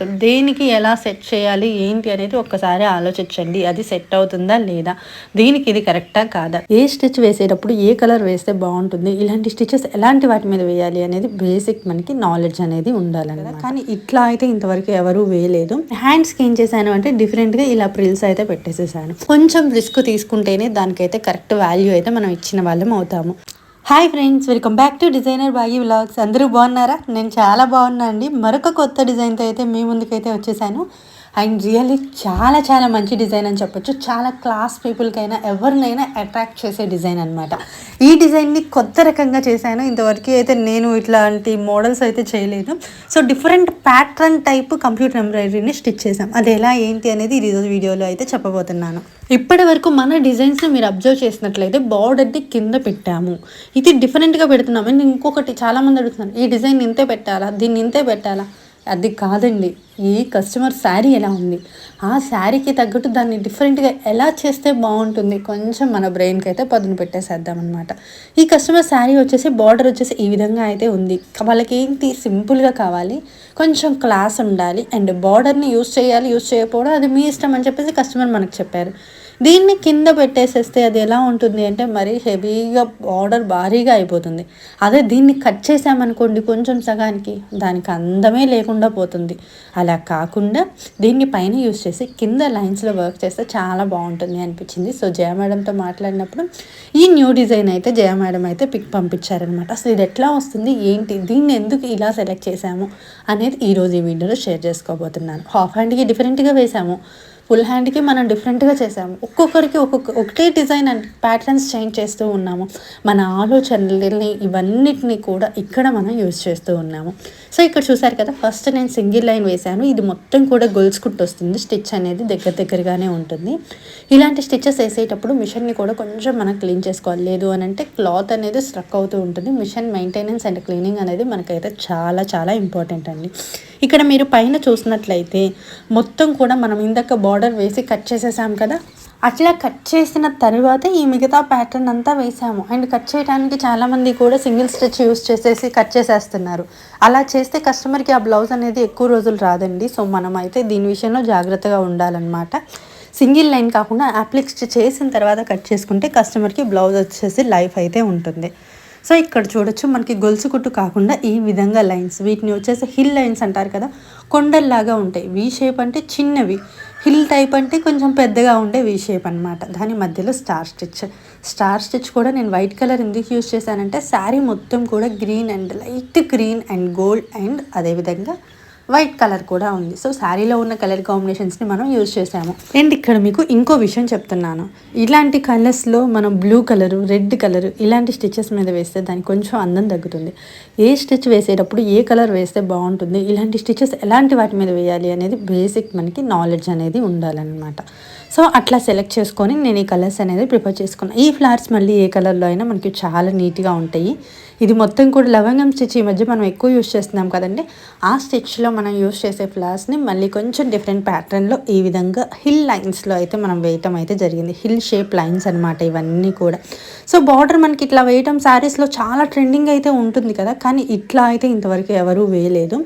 దేనికి ఎలా సెట్ చేయాలి ఏంటి అనేది ఒక్కసారి ఆలోచించండి. అది సెట్ అవుతుందా లేదా? దీనికి ఇది కరెక్టా కాదా? ఏ స్టిచ్ వేసేటప్పుడు ఏ కలర్ వేస్తే బాగుంటుంది? ఇలాంటి స్టిచెస్ ఎలాంటి వాటి మీద వేయాలి అనేది బేసిక్ మనకి నాలెడ్జ్ అనేది ఉండాలన్నమాట. కానీ ఇట్లా అయితే ఇంతవరకు ఎవరు వేయలేదు. హ్యాండ్స్కి ఏం చేశాను అంటే డిఫరెంట్గా ఇలా ప్రిల్స్ అయితే పెట్టేసేసాను. కొంచెం రిస్క్ తీసుకుంటేనే దానికైతే కరెక్ట్ వాల్యూ అయితే మనం ఇచ్చిన వాళ్ళం అవుతాము. Hi friends welcome back to designer Bagi vlogs. అందరూ బాగున్నారా? నేను చాలా బాగున్నా అండి. మరొక కొత్త డిజైన్తో అయితే మీ ముందుకైతే వచ్చేసాను. అండ్ రియల్లీ చాలా చాలా మంచి డిజైన్ అని చెప్పొచ్చు. చాలా క్లాస్ పీపుల్కైనా ఎవరినైనా అట్రాక్ట్ చేసే డిజైన్ అనమాట ఈ డిజైన్ని కొత్త రకంగా చేశాను. ఇంతవరకు అయితే నేను ఇట్లాంటి మోడల్స్ అయితే చేయలేదు. So different pattern type computer ఎంబ్రాయిడరీని stitch చేసాం అది ఎలా ఏంటి అనేది ఈరోజు వీడియోలో అయితే చెప్పబోతున్నాను. ఇప్పటి వరకు మన డిజైన్స్ని మీరు అబ్జర్వ్ చేసినట్లయితే బార్డర్ని కింద పెట్టాము. ఇది డిఫరెంట్గా పెడుతున్నాము. ఇంకొకటి చాలామంది అడుగుతున్నారు ఈ డిజైన్ ఇంతే పెట్టాలా? దీన్ని ఇంతే పెట్టాలా? అది కాదండి. ఈ కస్టమర్ శారీ ఎలా ఉంది? ఆ శారీకి తగ్గట్టు దాన్ని డిఫరెంట్గా ఎలా చేస్తే బాగుంటుంది? కొంచెం మన బ్రెయిన్కి అయితే పదును పెట్టేసేద్దాం అనమాట ఈ కస్టమర్ శారీ వచ్చేసి బార్డర్ వచ్చేసి ఈ విధంగా అయితే ఉంది. వాళ్ళకి ఏంటి? సింపుల్గా కావాలి. కొంచెం క్లాస్ ఉండాలి. అండ్ బార్డర్ని యూస్ చేయాలి యూస్ చేయకపోవడం అది మీ ఇష్టం అని చెప్పేసి కస్టమర్ మనకు చెప్పారు. దీన్ని కింద పెట్టేసేస్తే అది ఎలా ఉంటుంది అంటే మరీ హెవీగా బార్డర్ భారీగా అయిపోతుంది. అదే దీన్ని కట్ చేసామనుకోండి కొంచెం సగానికి దానికి అందమే లేకుండా పోతుంది. అలా కాకుండా దీన్ని పైన యూస్ చేసి కింద లైన్స్లో వర్క్ చేస్తే చాలా బాగుంటుంది అనిపించింది. సో జయ మేడంతో మాట్లాడినప్పుడు ఈ న్యూ డిజైన్ అయితే జయ మేడం అయితే పిక్ పంపించారనమాట. అసలు ఇది ఎట్లా వస్తుంది? ఏంటి? దీన్ని ఎందుకు ఇలా సెలెక్ట్ చేశాము అనేది ఈరోజు ఈ వీడియోలో షేర్ చేసుకోబోతున్నాను. హాఫ్ హ్యాండ్కి డిఫరెంట్గా వేసాము. ఫుల్ హ్యాండ్కి మనం డిఫరెంట్గా చేసాము. ఒక్కొక్కరికి ఒక్కొక్క ఒకటే డిజైన్ అండ్ ప్యాటర్న్స్ చేంజ్ చేస్తూ ఉన్నాము. మన ఆలోచనలని ఇవన్నిటిని కూడా ఇక్కడ మనం యూజ్ చేస్తూ ఉన్నాము. సో ఇక్కడ చూసారు కదా ఫస్ట్ నేను సింగిల్ లైన్ వేశాను ఇది మొత్తం కూడా గొలుచుకుంటూ వస్తుంది స్టిచ్ అనేది దగ్గర దగ్గరగానే ఉంటుంది. ఇలాంటి స్టిచెస్ వేసేటప్పుడు మిషన్ని కూడా కొంచెం మనం క్లీన్ చేసుకోవాలి. లేదు అని అంటే క్లాత్ అనేది స్ట్రక్ అవుతూ ఉంటుంది. మిషన్ మెయింటెనెన్స్ అండ్ క్లీనింగ్ అనేది మనకైతే చాలా చాలా ఇంపార్టెంట్ అండి. ఇక్కడ మీరు పైన చూసినట్లయితే మొత్తం కూడా మనం ఇందాక బార్డర్ వేసి కట్ చేసేసాం కదా? అట్లా కట్ చేసిన తర్వాత ఈ మిగతా ప్యాటర్న్ అంతా వేసాము. అండ్ కట్ చేయడానికి చాలామంది కూడా సింగిల్ స్టిచ్ యూస్ చేసేసి కట్ చేసేస్తున్నారు. అలా చేస్తే కస్టమర్కి ఆ బ్లౌజ్ అనేది ఎక్కువ రోజులు రాదండి. సో మనం అయితే దీని విషయంలో జాగ్రత్తగా ఉండాలన్నమాట. సింగిల్ లైన్ కాకుండా అప్లిక్స్ చేసిన తర్వాత కట్ చేసుకుంటే కస్టమర్కి బ్లౌజ్ వచ్చేసి లైఫ్ అయితే ఉంటుంది. సో ఇక్కడ చూడొచ్చు మనకి గొలుసు కుట్టు కాకుండా ఈ విధంగా లైన్స్. వీటిని వచ్చేసి హిల్ లైన్స్ అంటారు కదా కొండల్లాగా ఉంటాయి. వీ షేప్ అంటే చిన్నవి. హిల్ టైప్ అంటే కొంచెం పెద్దగా ఉండే వీ షేప్ అనమాట దాని మధ్యలో స్టార్ స్టిచ్. స్టార్ స్టిచ్ కూడా నేను వైట్ కలర్ ఎందుకు యూస్ చేశానంటే శారీ మొత్తం కూడా green and light green and gold and అదేవిధంగా వైట్ కలర్ కూడా ఉంది. సో శారీలో ఉన్న కలర్ కాంబినేషన్స్ని మనం యూజ్ చేసాము. అండ్ ఇక్కడ మీకు ఇంకో విషయం చెప్తున్నాను. ఇలాంటి కలర్స్లో మనం బ్లూ కలరు రెడ్ కలర్ ఇలాంటి స్టిచెస్ మీద వేస్తే దానికి కొంచెం అందం తగ్గుతుంది. ఏ స్టిచ్ వేసేటప్పుడు ఏ కలర్ వేస్తే బాగుంటుంది ఇలాంటి స్టిచెస్ ఎలాంటి వాటి మీద వేయాలి అనేది బేసిక్ మనకి నాలెడ్జ్ అనేది ఉండాలన్నమాట. సో అట్లా సెలెక్ట్ చేసుకొని నేను ఈ కలర్స్ అనేది ప్రిపేర్ చేసుకున్నాను ఈ ఫ్లవర్స్ మళ్ళీ ఏ కలర్లో అయినా మనకి చాలా నీట్గా ఉంటాయి. ఇది మొత్తం కూడా లవంగం స్టిచ్ ఈ మధ్య మనం ఎక్కువ యూస్ చేస్తున్నాం కదండి. ఆ స్టిచ్లో మనం యూస్ చేసే ఫ్లవర్స్ని మళ్ళీ కొంచెం డిఫరెంట్ ప్యాటర్న్లో ఈ విధంగా హిల్ లైన్స్లో అయితే మనం వేయటం అయితే జరిగింది. హిల్ షేప్ లైన్స్ అనమాట ఇవన్నీ కూడా. సో బార్డర్ మనకి ఇట్లా వేయటం శారీస్లో చాలా ట్రెండింగ్ అయితే ఉంటుంది కదా. కానీ ఇట్లా అయితే ఇంతవరకు ఎవరూ వేయలేదు.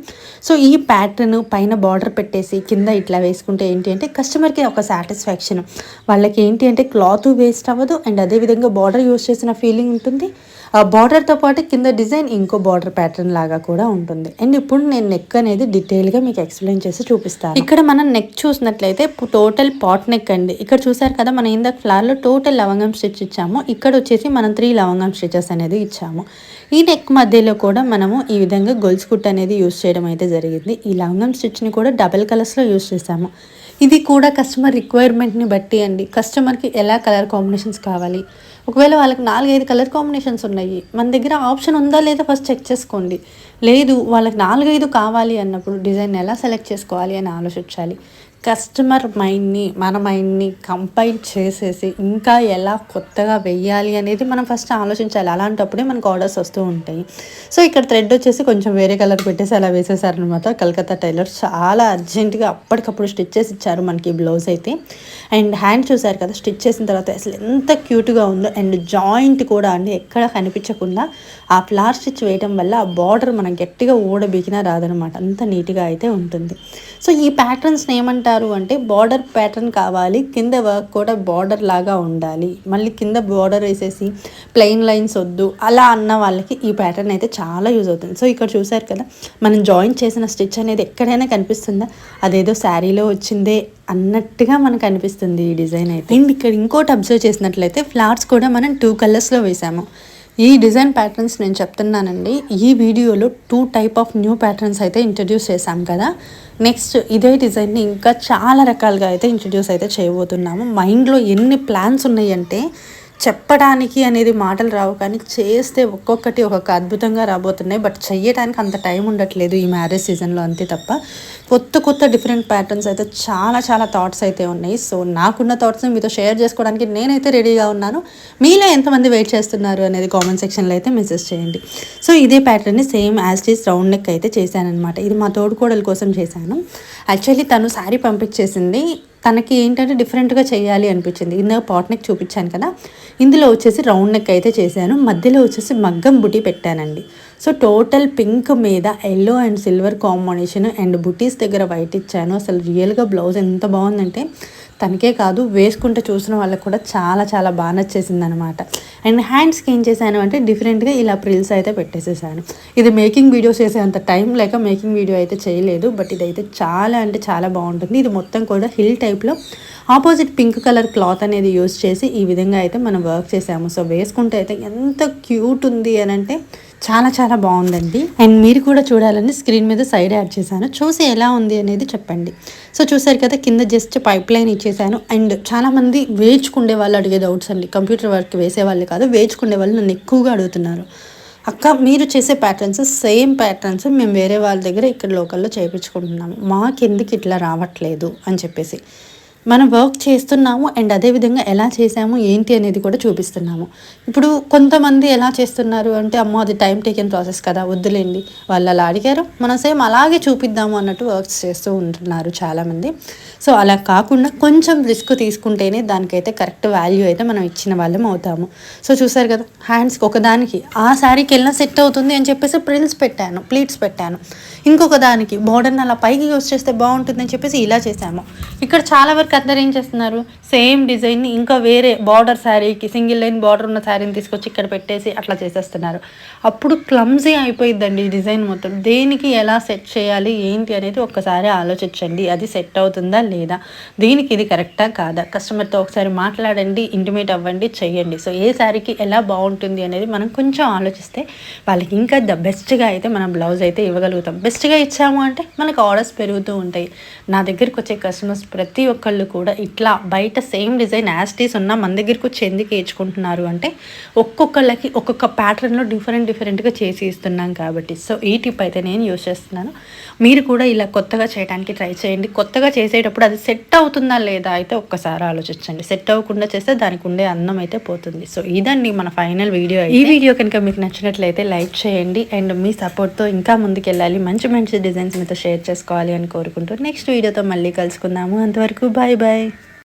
సో ఈ ప్యాటర్న్ పైన బార్డర్ పెట్టేసి కింద ఇట్లా వేసుకుంటే ఏంటి అంటే కస్టమర్కి ఒక సాటిస్ఫాక్షన్ వాళ్ళకి ఏంటి అంటే క్లాత్ వేస్ట్ అవ్వదు. అండ్ అదేవిధంగా బార్డర్ యూస్ చేసిన ఫీలింగ్ ఉంటుంది. ఆ బార్డర్తో పాటు కింద డిజైన్ ఇంకో బార్డర్ ప్యాటర్న్ లాగా కూడా ఉంటుంది. అండ్ ఇప్పుడు నేను నెక్ అనేది డీటెయిల్గా మీకు ఎక్స్ప్లెయిన్ చేసి చూపిస్తాను. ఇక్కడ మనం నెక్ చూసినట్లయితే టోటల్ పాట్ నెక్ అండి. ఇక్కడ చూసారు కదా మనం ఇందాక ఫ్లవర్లో టోటల్ లవంగం స్టిచ్ ఇచ్చాము. ఇక్కడ వచ్చేసి మనం త్రీ లవంగం స్టిచెస్ అనేది ఇచ్చాము. ఈ నెక్ మధ్యలో కూడా మనము ఈ విధంగా గొల్స్ కుట్ అనేది యూస్ చేయడం అయితే జరిగింది. ఈ లవంగం స్టిచ్ని కూడా డబల్ కలర్స్లో యూస్ చేసాము ఇది కూడా కస్టమర్ రిక్వైర్మెంట్ని బట్టి అండి. కస్టమర్కి ఎలా కలర్ కాంబినేషన్స్ కావాలి? ఒకవేళ వాళ్ళకి నాలుగైదు కలర్ కాంబినేషన్స్ ఉన్నాయి మన దగ్గర ఆప్షన్ ఉందా లేదా ఫస్ట్ చెక్ చేసుకోండి. లేదు వాళ్ళకి నాలుగైదు కావాలి అన్నప్పుడు డిజైన్ ఎలా సెలెక్ట్ చేసుకోవాలి అని ఆలోచించాలి. కస్టమర్ మైండ్ని మన మైండ్ని కంపైల్ చేసేసి ఇంకా ఎలా కొత్తగా వెయ్యాలి అనేది మనం ఫస్ట్ ఆలోచించాలి. అలాంటప్పుడే మనకు ఆర్డర్స్ వస్తూ ఉంటాయి. సో ఇక్కడ థ్రెడ్ వచ్చేసి కొంచెం వేరే కలర్ పెట్టేసి అలా వేసేసారనమాట కలకత్తా టైలర్ చాలా అర్జెంటుగా అప్పటికప్పుడు స్టిచ్ చేసి ఇచ్చారు మనకి బ్లౌజ్ అయితే. అండ్ హ్యాండ్ చూసారు కదా స్టిచ్ చేసిన తర్వాత అసలు ఎంత క్యూట్గా ఉందో. అండ్ జాయింట్ కూడా అండి ఎక్కడ కనిపించకుండా ఆ ఫ్లార్ స్టిచ్ వేయడం వల్ల ఆ బార్డర్ మనం గట్టిగా ఊడబీకినా రాదనమాట అంత నీట్గా అయితే ఉంటుంది. సో ఈ ప్యాటర్న్స్ని ఏమంటారు? అంటే బార్డర్ ప్యాటర్న్ కావాలి. కింద వర్క్ కూడా బార్డర్ లాగా ఉండాలి. మళ్ళీ కింద బార్డర్ వేసేసి ప్లెయిన్ లైన్స్ వద్దు. అలా అన్న వాళ్ళకి ఈ ప్యాటర్న్ అయితే చాలా యూజ్ అవుతుంది. సో ఇక్కడ చూసారు కదా మనం జాయిన్ చేసిన స్టిచ్ అనేది ఎక్కడైనా కనిపిస్తుందా? అదేదో శారీలో వచ్చిందే అన్నట్టుగా మనకు అనిపిస్తుంది ఈ డిజైన్ అయితే. అండ్ ఇక్కడ ఇంకోటి అబ్జర్వ్ చేసినట్లయితే ఫ్లవర్స్ కూడా మనం టూ కలర్స్లో వేసాము. ఈ డిజైన్ ప్యాటర్న్స్ నేను చెప్తున్నానండి. ఈ వీడియోలో two type of new patterns అయితే ఇంట్రడ్యూస్ చేశాం కదా. నెక్స్ట్ ఇదే డిజైన్ని ఇంకా చాలా రకాలుగా అయితే ఇంట్రడ్యూస్ అయితే చేయబోతున్నాము. మైండ్లో ఎన్ని ప్లాన్స్ ఉన్నాయంటే చెప్పడానికి అనేది మాటలు రావు. కానీ చేస్తే ఒక్కొక్కటి ఒక్కొక్క అద్భుతంగా రాబోతున్నాయి. బట్ చెయ్యడానికి అంత టైం ఉండట్లేదు ఈ మ్యారేజ్ సీజన్లో అంతే తప్ప. కొత్త కొత్త డిఫరెంట్ ప్యాటర్న్స్ అయితే చాలా చాలా థాట్స్ అయితే ఉన్నాయి. సో నాకున్న థాట్స్ని మీతో షేర్ చేసుకోవడానికి నేనైతే రెడీగా ఉన్నాను. మీలో ఎంతమంది వెయిట్ చేస్తున్నారు అనేది కామెంట్ సెక్షన్లో అయితే మెసేజ్ చేయండి. సో ఇదే ప్యాటర్న్ని same as tees round neck అయితే చేశానమాట ఇది మా తోడుకోడల కోసం చేశాను. యాక్చువల్లీ తను శారీ పంపించేసింది తనకి ఏంటంటే డిఫరెంట్గా చేయాలి అనిపించింది. ఇందాక పాట్ నెక్ చూపించాను కదా ఇందులో వచ్చేసి రౌండ్ నెక్ అయితే చేశాను. మధ్యలో వచ్చేసి మగ్గం బుటీ పెట్టానండి. సో టోటల్ పింక్ మీద yellow and silver combination and బుటీస్ దగ్గర వైట్ ఇచ్చాను. అసలు రియల్గా బ్లౌజ్ ఎంత బాగుందంటే తనకే కాదు వేసుకుంటే చూసిన వాళ్ళకి కూడా చాలా చాలా బాగా నచ్చేసింది అనమాట అండ్ హ్యాండ్స్కి ఏం చేశాను అంటే డిఫరెంట్గా ఇలా ప్రిల్స్ అయితే పెట్టేసేసాను. ఇది మేకింగ్ వీడియోస్ చేసేంత టైం లేక మేకింగ్ వీడియో అయితే చేయలేదు బట్ ఇదైతే చాలా అంటే చాలా బాగుంటుంది. ఇది మొత్తం కూడా హిల్ టైప్లో ఆపోజిట్ పింక్ కలర్ క్లాత్ అనేది యూస్ చేసి ఈ విధంగా అయితే మనం వర్క్ చేసాము. సో వేసుకుంటే అయితే ఎంత క్యూట్ ఉంది అని అంటే చాలా చాలా బాగుందండి. అండ్ మీరు కూడా చూడాలని స్క్రీన్ మీద సైడ్ యాడ్ చేశాను. చూసి ఎలా ఉంది అనేది చెప్పండి. సో చూసారు కదా కింద జస్ట్ పైప్ లైన్ ఇచ్చేసాను అండ్ చాలామంది వేచుకుండే వాళ్ళు అడిగే డౌట్స్ అండి. కంప్యూటర్ వర్క్ వేసే వాళ్ళు కాదు వేచుకుండే వాళ్ళు నన్ను ఎక్కువగా అడుగుతున్నారు. అక్క మీరు చేసే ప్యాటర్న్స్ సేమ్ ప్యాటర్న్స్ మేము వేరే వాళ్ళ దగ్గర ఇక్కడ లోకల్లో చేయించుకుంటున్నాము. మాకెందుకు ఇట్లా రావట్లేదు అని చెప్పేసి. మనం వర్క్ చేస్తున్నాము అండ్ అదేవిధంగా ఎలా చేసాము ఏంటి అనేది కూడా చూపిస్తున్నాము. ఇప్పుడు కొంతమంది ఎలా చేస్తున్నారు అంటే అమ్మో అది టైం టేకెన్ ప్రాసెస్ కదా వద్దులేండి. వాళ్ళు అలా అడిగారు. మనం సేమ్ అలాగే చూపిద్దాము అన్నట్టు వర్క్స్ చేస్తూ ఉంటున్నారు చాలామంది. సో అలా కాకుండా కొంచెం రిస్క్ తీసుకుంటేనే దానికైతే కరెక్ట్ వాల్యూ అయితే మనం ఇచ్చిన వాళ్ళం అవుతాము. సో చూసారు కదా హ్యాండ్స్కి ఒకదానికి ఆ శారీకి వెళ్ళినా సెట్ అవుతుంది అని చెప్పేసి ప్రిల్స్ పెట్టాను ప్లీట్స్ పెట్టాను. ఇంకొక దానికి బోర్డర్ని అలా పైకి యూస్ చేస్తే బాగుంటుందని చెప్పేసి ఇలా చేసాము ఇక్కడ చాలా వరకు అందరు ఏం చేస్తున్నారు సేమ్ డిజైన్ని ఇంకా వేరే బార్డర్ శారీకి సింగిల్ లైన్ బార్డర్ ఉన్న శారీని తీసుకొచ్చి ఇక్కడ పెట్టేసి అట్లా చేసేస్తున్నారు. అప్పుడు క్లమ్జీ అయిపోయిద్దండి ఈ డిజైన్ మొత్తం. దేనికి ఎలా సెట్ చేయాలి ఏంటి అనేది ఒక్కసారి ఆలోచించండి. అది సెట్ అవుతుందా లేదా? దీనికి ఇది కరెక్టా కాదా? కస్టమర్తో ఒకసారి మాట్లాడండి ఇంటిమేట్ అవ్వండి చేయండి సో ఏ శారీకి ఎలా బాగుంటుంది అనేది మనం కొంచెం ఆలోచిస్తే వాళ్ళకి ఇంకా ద బెస్ట్గా అయితే మనం బ్లౌజ్ అయితే ఇవ్వగలుగుతాం. బెస్ట్గా ఇచ్చాము అంటే మనకు ఆర్డర్స్ పెరుగుతూ ఉంటాయి. నా దగ్గరికి వచ్చే కస్టమర్స్ ప్రతి ఒక్కళ్ళు కూడా ఇట్లా బయట సేమ్ డిజైన్ యాస్టీస్ ఉన్న మన దగ్గరికి వచ్చి ఎందుకు వేయించుకుంటున్నారు అంటే ఒక్కొక్కళ్ళకి ఒక్కొక్క ప్యాటర్న్లో డిఫరెంట్ డిఫరెంట్గా చేసి ఇస్తున్నాం కాబట్టి. సో ఈ టిప్ అయితే నేను యూస్ చేస్తున్నాను. మీరు కూడా ఇలా కొత్తగా చేయడానికి ట్రై చేయండి. కొత్తగా చేసేటప్పుడు అది సెట్ అవుతుందా లేదా అయితే ఒక్కసారి ఆలోచించండి. సెట్ అవ్వకుండా చేస్తే దానికి ఉండే అన్నం అయితే పోతుంది. సో ఇదండి మన ఫైనల్ వీడియో ఈ వీడియో కనుక మీకు నచ్చినట్లయితే లైక్ చేయండి. అండ్ మీ సపోర్ట్తో ఇంకా ముందుకు వెళ్ళాలి మంచి మంచి డిజైన్స్ మీతో షేర్ చేసుకోవాలి అని కోరుకుంటూ నెక్స్ట్ వీడియోతో మళ్ళీ కలుసుకుందాము. అంతవరకు బాయ్ బాయ్